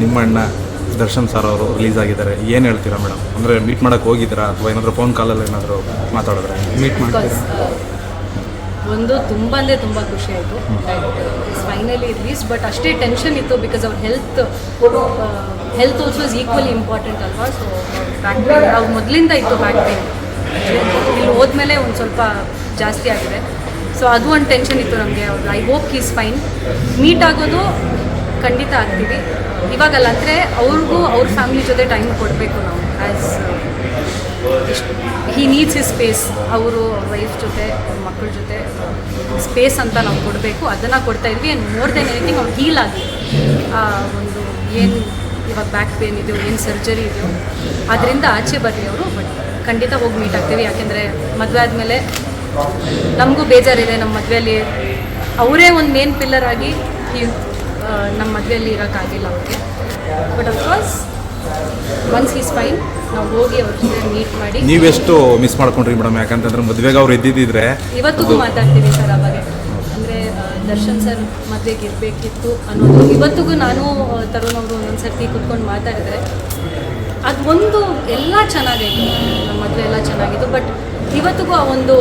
ನಿಮ್ಮ ಅಣ್ಣ ದರ್ಶನ್ ಸರ್ ಅವರು ರಿಲೀಸ್ ಆಗಿದ್ದಾರೆ. ಏನು ಹೇಳ್ತೀರಾ ಮೇಡಮ್ ಅಂದರೆ ಮೀಟ್ ಮಾಡೋಕ್ಕೆ ಹೋಗಿದ್ದೀರಾ ಅಥವಾ ಏನಾದರೂ ಫೋನ್ ಕಾಲಲ್ಲಿ ಏನಾದರೂ ಮಾತಾಡಿದ್ರೆ? ಮೀಟ್ ಮಾಡ್ತೀರಾ? ಒಂದು ತುಂಬ ಅಂದರೆ ತುಂಬ ಖುಷಿ ಆಯಿತು. ಫೈನಲಿ ರಿಲೀಸ್ ಬಟ್ ಅಷ್ಟೇ ಟೆನ್ಷನ್ ಇತ್ತು ಬಿಕಾಸ್ ಅವ್ರ health health also is equally important ಅಲ್ವಾ? ಸೊ ಬ್ಯಾಕ್ ಪೇನ್ ಅವ್ರು ಮೊದಲಿಂದ ಇತ್ತು ಬ್ಯಾಕ್ ಪೇನ್ ಇಲ್ಲಿ ಹೋದ್ಮೇಲೆ ಒಂದು ಸ್ವಲ್ಪ ಜಾಸ್ತಿ ಆಗಿದೆ. ಸೊ ಅದು ಒಂದು ಟೆನ್ಷನ್ ಇತ್ತು ನಮಗೆ. ಅವ್ರು I hope is fine meet ಆಗೋದು ಖಂಡಿತ ಆಗ್ತೀವಿ. ಇವಾಗಲ್ಲ ಅಂದರೆ ಅವ್ರಿಗೂ ಅವ್ರ ಫ್ಯಾಮಿಲಿ ಜೊತೆ ಟೈಮ್ ಕೊಡಬೇಕು ನಾವು as he needs is space ಅವರು ವೈಫ್ ಜೊತೆ ಮಕ್ಕಳ ಜೊತೆ ಸ್ಪೇಸ್ ಅಂತ ನಾವು ಕೊಡಬೇಕು. ಅದನ್ನು ಕೊಡ್ತಾ ಇದ್ವಿ ಆ್ಯಂಡ್ ಮೋರ್ ದೆನ್ ಎನಿಥಿಂಗ್ ಅವ್ರು ಹೀಲ್ ಆಗಿ. ಒಂದು ಏನು ಇವಾಗ ಬ್ಯಾಕ್ ಪೇನ್ ಇದೆಯೋ, ಏನು ಸರ್ಜರಿ ಇದೆಯೋ, ಅದರಿಂದ ಆಚೆ ಬರಲಿ ಅವರು ಬಟ್ ಖಂಡಿತ ಹೋಗಿ ಮೀಟ್ ಆಗ್ತೀವಿ. ಯಾಕೆಂದರೆ ಮದುವೆ ಆದಮೇಲೆ ನಮಗೂ ಬೇಜಾರಿದೆ ನಮ್ಮ ಮದುವೆಯಲ್ಲಿ ಅವರೇ ಒಂದು ಮೇನ್ ಪಿಲ್ಲರ್ ಆಗಿ ನಮ್ಮ ಮದುವೆಯಲ್ಲಿ ಇರೋಕ್ಕಾಗಿಲ್ಲ ಅವ್ರಿಗೆ. But of course once is fine ನಾವು ಹೋಗಿ ಅವ್ರ ಜೊತೆ ಮೀಟ್ ಮಾಡಿ. ನೀವೆಷ್ಟು ಮಿಸ್ ಮಾಡ್ಕೊಂಡ್ರಿ ಮೇಡಮ್ ಯಾಕಂತಂದ್ರೆ ಮದುವೆಗೆ ಅವ್ರು ಇದ್ದಿದ್ದಿದ್ರೆ ಇವತ್ತಿಗೂ ಮಾತಾಡ್ತೀವಿ ಸರ್ ಅವಾಗ. ಅಂದರೆ ದರ್ಶನ್ ಸರ್ ಮದುವೆಗೆ ಇರಬೇಕಿತ್ತು ಅನ್ನೋದು ಇವತ್ತಿಗೂ ನಾನು ತರುಣ್ ಅವರು ಒಂದೊಂದು ಸರ್ತಿ ಕುತ್ಕೊಂಡು ಮಾತಾಡಿದ್ರೆ ಅದು ಒಂದು ಎಲ್ಲ ಚೆನ್ನಾಗಿತ್ತು ನಮ್ಮ ಮದುವೆ ಎಲ್ಲ ಚೆನ್ನಾಗಿತ್ತು. ಬಟ್ ಇವತ್ತಿಗೂ ಆ ಒಂದು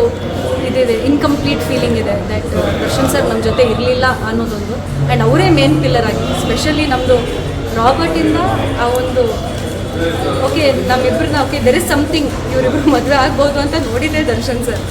ಇದಿದೆ ಇನ್ಕಂಪ್ಲೀಟ್ ಫೀಲಿಂಗ್ ಇದೆ ದಟ್ ದರ್ಶನ್ ಸರ್ ನಮ್ಮ ಜೊತೆ ಇರಲಿಲ್ಲ ಅನ್ನೋದೊಂದು. ಆ್ಯಂಡ್ ಅವರೇ ಮೇನ್ ಪಿಲ್ಲರ್ ಆಗಿ ಸ್ಪೆಷಲಿ ನಮ್ಮದು ರಾಬರ್ಟಿಂದ ಆ ಒಂದು ಓಕೆ ನಮ್ಮಿಬ್ಬರನ್ನ ಓಕೆ ದೆರ್ ಇಸ್ ಸಮಥಿಂಗ್ ಇವರಿಬ್ಬರು ಮದುವೆ ಆಗ್ಬೋದು ಅಂತ ನೋಡಿದೆ ದರ್ಶನ್ ಸರ್